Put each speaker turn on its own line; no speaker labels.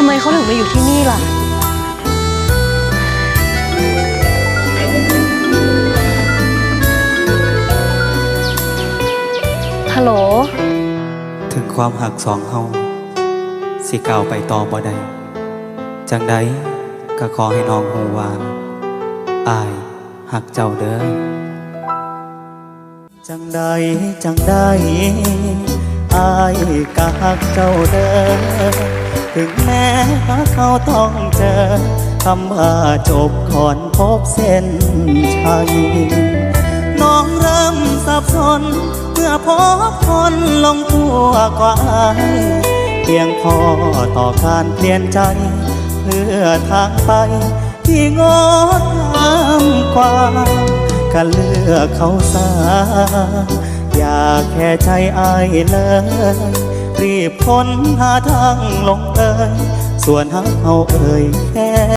ำไมเขาถึงมาอยู่ที่นี่ล่ะ ฮัลโหล
ถึงความหักสองเฮาสิก้าวไปต่อบ่ได้จังใดก็ขอให้น้องฮู้ว่าอายหักเจ้าเด้อจังใดจังใดอายก็หักเจ้าเด้อ ถึงแม้เขาต้องเจอคำว่าจบก่อนพบเส้นชัยน้องเริ่มสับสน เมื่อพบคนลงตัวกว่าอายเพียงพอต่อการเปลี่ยนใจ เพื่อทางไป ที่งดงามกว่าก็เลือกเขาสาอย่าแค่ใจอายเลย รีบค้นหาทางลงเอ่ยส่วนหาเขาเอ่ยแค่